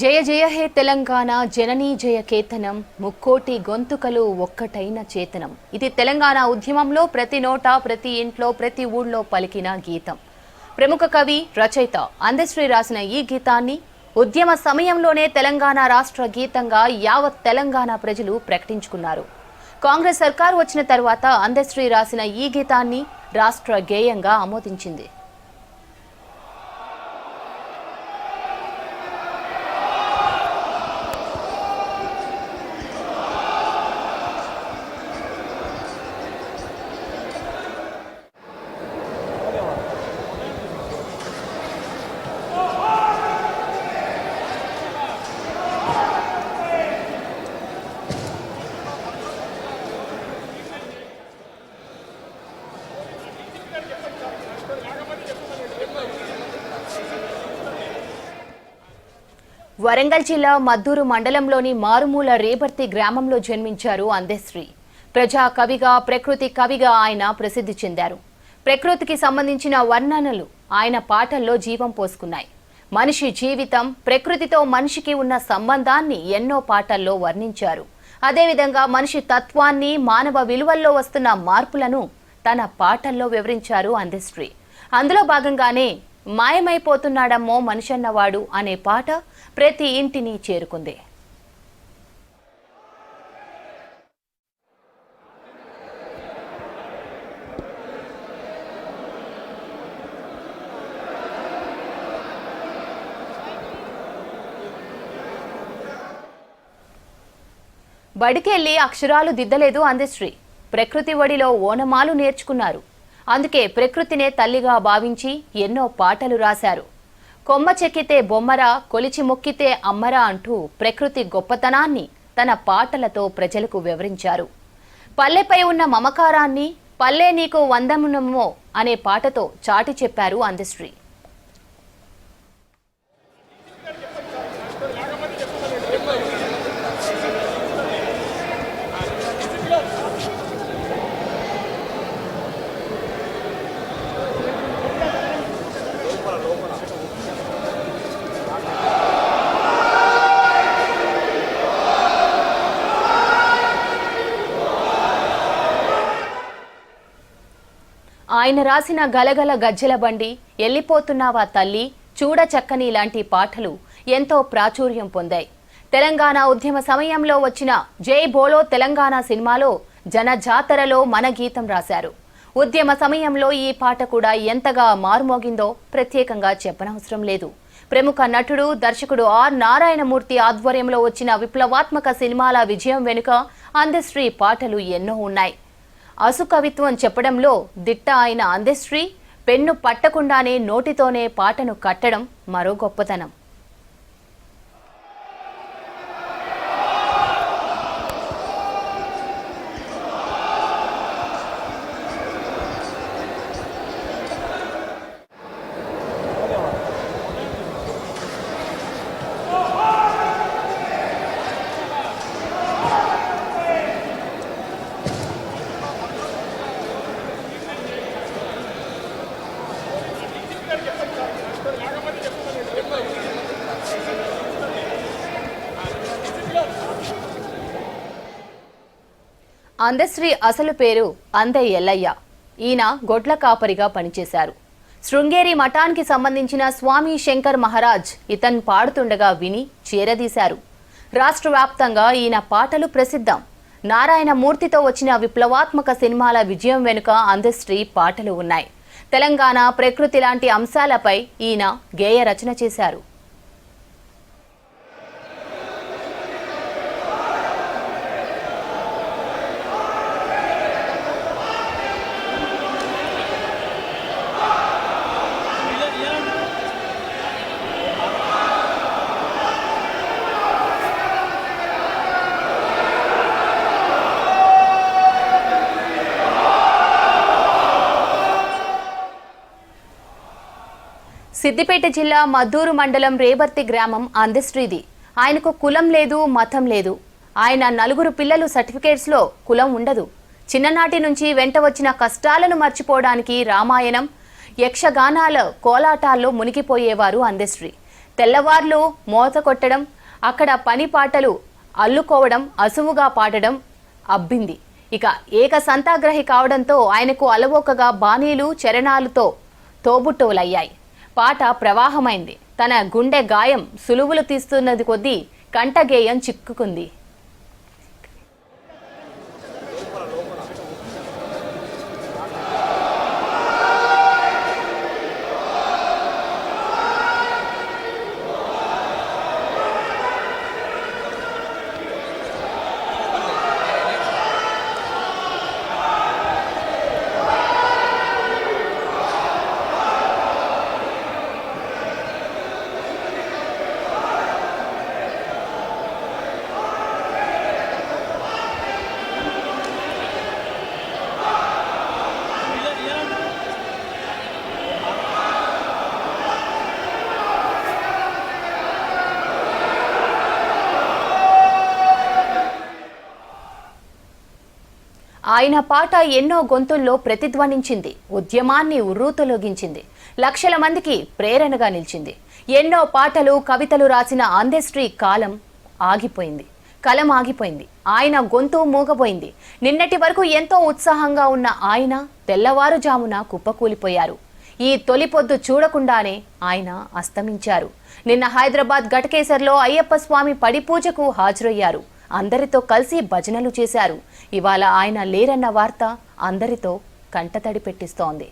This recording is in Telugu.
జయ జయ హే తెలంగాణ జననీ జయ కేతనం ముక్కోటి గొంతుకలు ఒక్కటైన చేతనం. ఇది తెలంగాణ ఉద్యమంలో ప్రతి నోట ప్రతి ఇంట్లో ప్రతి ఊళ్ళో పలికిన గీతం. ప్రముఖ కవి రచయిత అందశ్రీ రాసిన ఈ గీతాన్ని ఉద్యమ సమయంలోనే తెలంగాణ రాష్ట్ర గీతంగా యావత్ తెలంగాణ ప్రజలు ప్రకటించుకున్నారు. కాంగ్రెస్ సర్కారు వచ్చిన తర్వాత అందశ్రీ రాసిన ఈ గీతాన్ని రాష్ట్ర గేయంగా ఆమోదించింది. వరంగల్ జిల్లా మద్దూరు మండలంలోని మారుమూల రేపర్తి గ్రామంలో జన్మించారు అందశ్రీ. ప్రజా కవిగా ప్రకృతి కవిగా ఆయన ప్రసిద్ధి చెందారు. ప్రకృతికి సంబంధించిన వర్ణనలు ఆయన పాటల్లో జీవం పోసుకున్నాయి. మనిషి జీవితం ప్రకృతితో మనిషికి ఉన్న సంబంధాన్ని ఎన్నో పాటల్లో వర్ణించారు. అదేవిధంగా మనిషి తత్వాన్ని మానవ విలువల్లో వస్తున్న మార్పులను తన పాటల్లో వివరించారు అందశ్రీ. అందులో భాగంగానే మాయమైపోతున్నాడమ్మో మనిషన్నవాడు అనే పాట ప్రతి ఇంటిని చేరుకుంది. బడికెళ్ళి అక్షరాలు దిద్దలేదు అందశ్రీ ప్రకృతి ఒడిలో ఓనమాలు నేర్చుకున్నారు. అందుకే ప్రకృతినే తల్లిగా భావించి ఎన్నో పాటలు రాశారు. కొమ్మ చెక్కితే బొమ్మరా కొలిచి మొక్కితే అమ్మరా అంటూ ప్రకృతి గొప్పతనాన్ని తన పాటలతో ప్రజలకు వివరించారు. పల్లెపై ఉన్న మమకారాన్ని పల్లె నీకు వందమునమ్మో అనే పాటతో చాటి చెప్పారు అందశ్రీ ఆయన రాసిన గలగల గజ్జెల బండి ఎల్లిపోతున్నావా తల్లి చూడ చక్కని లాంటి పాటలు ఎంతో ప్రాచుర్యం పొందాయి. తెలంగాణ ఉద్యమ సమయంలో వచ్చిన జై బోలో తెలంగాణ సినిమాలో జన జాతరలో మన గీతం రాశారు. ఉద్యమ సమయంలో ఈ పాట కూడా ఎంతగా మారుమోగిందో ప్రత్యేకంగా చెప్పనవసరం లేదు. ప్రముఖ నటుడు దర్శకుడు ఆర్ నారాయణమూర్తి ఆధ్వర్యంలో వచ్చిన విప్లవాత్మక సినిమాల విజయం వెనుక అందశ్రీ పాటలు ఎన్నో ఉన్నాయి. అసుకవిత్వం చెప్పడంలో దిట్ట ఆయన అందశ్రీ పెన్ను పట్టకుండానే నోటితోనే పాటను కట్టడం మరో గొప్పతనం. అందశ్రీ అసలు పేరు అందే ఎల్లయ్య. ఈయన గొడ్ల కాపరిగా పనిచేశారు. శృంగేరి మఠానికి సంబంధించిన స్వామి శంకర్ మహారాజ్ ఇతను పాడుతుండగా విని చేరదీశారు. రాష్ట్ర వ్యాప్తంగా ఈయన పాటలు ప్రసిద్ధం. నారాయణ మూర్తితో వచ్చిన విప్లవాత్మక సినిమాల విజయం వెనుక అందశ్రీ పాటలు ఉన్నాయి. తెలంగాణ ప్రకృతి లాంటి అంశాలపై ఈయన గేయ రచన చేశారు. సిద్దిపేట జిల్లా మద్దూరు మండలం రేబర్తి గ్రామం అందశ్రీది ఆయనకు కులం లేదు మతం లేదు. ఆయన నలుగురు పిల్లలు సర్టిఫికేట్స్లో కులం ఉండదు. చిన్ననాటి నుంచి వెంట వచ్చిన కష్టాలను మర్చిపోవడానికి రామాయణం యక్షగానాల కోలాటాల్లో మునిగిపోయేవారు అందశ్రీ తెల్లవార్లు మోత కొట్టడం అక్కడ పని పాటలు అల్లుకోవడం అసువుగా పాడడం అబ్బింది. ఇక ఏక సంతాగ్రహి కావడంతో ఆయనకు అలవోకగా బాణీలు చరణాలతో తోబుట్టువులయ్యాయి. పాట ప్రవాహమైంది. తన గుండె గాయం సులువులు తీస్తున్నది కొద్దీ కంఠగేయం చిక్కుకుంది. ఆయన పాట ఎన్నో గొంతుల్లో ప్రతిధ్వనించింది ఉద్యమాన్ని ఉర్రూతొలగించింది లక్షల మందికి ప్రేరణగా నిలిచింది. ఎన్నో పాటలు కవితలు రాసిన అందెశ్రీ కాలం ఆగిపోయింది కలం ఆగిపోయింది ఆయన గొంతు మూగపోయింది నిన్నటి వరకు ఎంతో ఉత్సాహంగా ఉన్న ఆయన తెల్లవారుజామున కుప్పకూలిపోయారు. ఈ తొలిపొద్దు చూడకుండానే ఆయన అస్తమించారు. నిన్న హైదరాబాద్ ఘటకేసర్లో అయ్యప్ప స్వామి పడిపూజకు హాజరయ్యారు. అందరితో కలిసి భజనలు చేశారు. ఇవాళ ఆయన లేరన్న వార్త అందరితో కంటతడి పెట్టిస్తోంది.